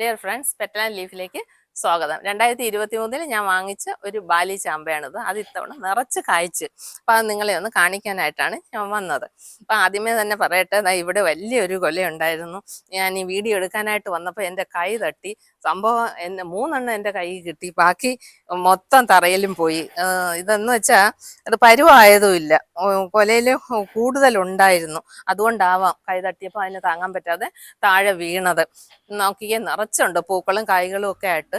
Dear friends പെറ്റലാൻ ലീഫിലേക്ക് സ്വാഗതം. രണ്ടായിരത്തി ഇരുപത്തി മൂന്നിൽ ഞാൻ വാങ്ങിച്ച ഒരു ബാലി ചാമ്പയാണിത്. അത് ഇത്തവണ നിറച്ച് കായ്ച്ച്. അപ്പം അത് നിങ്ങളെ ഒന്ന് കാണിക്കാനായിട്ടാണ് ഞാൻ വന്നത്. അപ്പം ആദ്യമേ തന്നെ പറയട്ടെ ഇവിടെ വലിയൊരു കൊലയുണ്ടായിരുന്നു. ഞാൻ ഈ വീഡിയോ എടുക്കാനായിട്ട് വന്നപ്പോൾ എന്റെ കൈ തട്ടി സംഭവം എന്നെ മൂന്നെണ്ണം എന്റെ കൈ കിട്ടി. ബാക്കി മൊത്തം തറയിലും പോയി. ഇതെന്ന് വെച്ചാൽ അത് പരുവായതുമില്ല കൊലയിൽ കൂടുതലുണ്ടായിരുന്നു. അതുകൊണ്ടാവാം കൈ തട്ടിയപ്പോൾ അതിന് താങ്ങാൻ പറ്റാതെ താഴെ വീണത്. നോക്കിയേ നിറച്ചുണ്ട്. പൂക്കളും കായ്കളും ഒക്കെ ആയിട്ട്.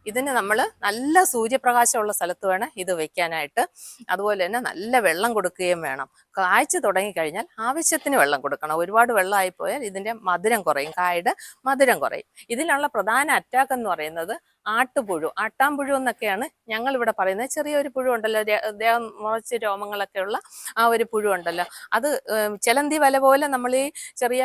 ഇതിന് നമ്മൾ നല്ല സൂര്യപ്രകാശമുള്ള സ്ഥലത്ത് വേണം ഇത് വെക്കാനായിട്ട്. അതുപോലെ തന്നെ നല്ല വെള്ളം കൊടുക്കുകയും വേണം. കായ്ച്ചു തുടങ്ങിക്കഴിഞ്ഞാൽ ആവശ്യത്തിന് വെള്ളം കൊടുക്കണം. ഒരുപാട് വെള്ളമായി പോയാൽ ഇതിന്റെ മധുരം കുറയും. കായുടെ മധുരം കുറയും. ഇതിനുള്ള പ്രധാന അറ്റാക്ക് എന്ന് പറയുന്നത് ആട്ടുപുഴു. ആട്ടാമ്പുഴു എന്നൊക്കെയാണ് ഞങ്ങൾ ഇവിടെ പറയുന്നത്. ചെറിയൊരു പുഴു ഉണ്ടല്ലോ. ദേഹം മുറച്ച് രോമങ്ങളൊക്കെ ഉള്ള ആ ഒരു പുഴു ഉണ്ടല്ലോ. അത് ചിലന്തി വല പോലെ നമ്മൾ ഈ ചെറിയ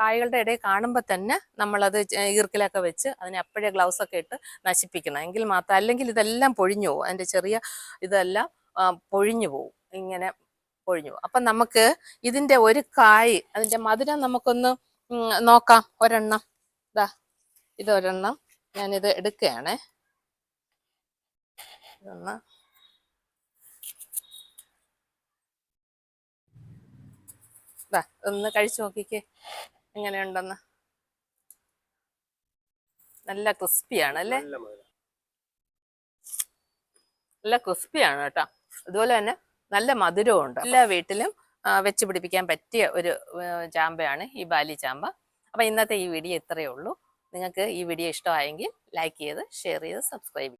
കായകളുടെ ഇടയിൽ കാണുമ്പോൾ തന്നെ നമ്മളത് ഈർക്കിലൊക്കെ വെച്ച് അതിനെ അപ്പോഴേ ഗ്ലൗസ് ഒക്കെ ഇട്ട് നശിപ്പിക്കണം. എങ്കിൽ മാത്രം അല്ലെങ്കിൽ ഇതെല്ലാം പൊഴിഞ്ഞു പോകും. അതിന്റെ ചെറിയ ഇതെല്ലാം പൊഴിഞ്ഞു പോകും. ഇങ്ങനെ പൊഴിഞ്ഞു പോകും. അപ്പം നമുക്ക് ഇതിന്റെ ഒരു കായ് അതിന്റെ മധുരം നമുക്കൊന്ന് നോക്കാം. ഒരെണ്ണം. ഇതാ ഇതൊരെണ്ണം ഞാനിത് എടുക്കുകയാണേ. ഇതൊന്ന് ഇതാ ഒന്ന് കഴിച്ചു നോക്കിക്കേ. എങ്ങനെയുണ്ടെന്ന്. നല്ല ക്രിസ്പിയാണ് അല്ലേ? നല്ല ക്രിസ്പിയാണ് കേട്ടോ. അതുപോലെ തന്നെ നല്ല മധുരവും ഉണ്ട് എല്ലാ വീട്ടിലും വെച്ച് പിടിപ്പിക്കാൻ പറ്റിയ ഒരു ചാമ്പയാണ് ഈ ബാലി ചാമ്പ. അപ്പം ഇന്നത്തെ ഈ വീഡിയോ ഇത്രയേ ഉള്ളൂ. നിങ്ങൾക്ക് ഈ വീഡിയോ ഇഷ്ടമായെങ്കിൽ ലൈക്ക് ചെയ്ത് ഷെയർ ചെയ്ത് സബ്സ്ക്രൈബ്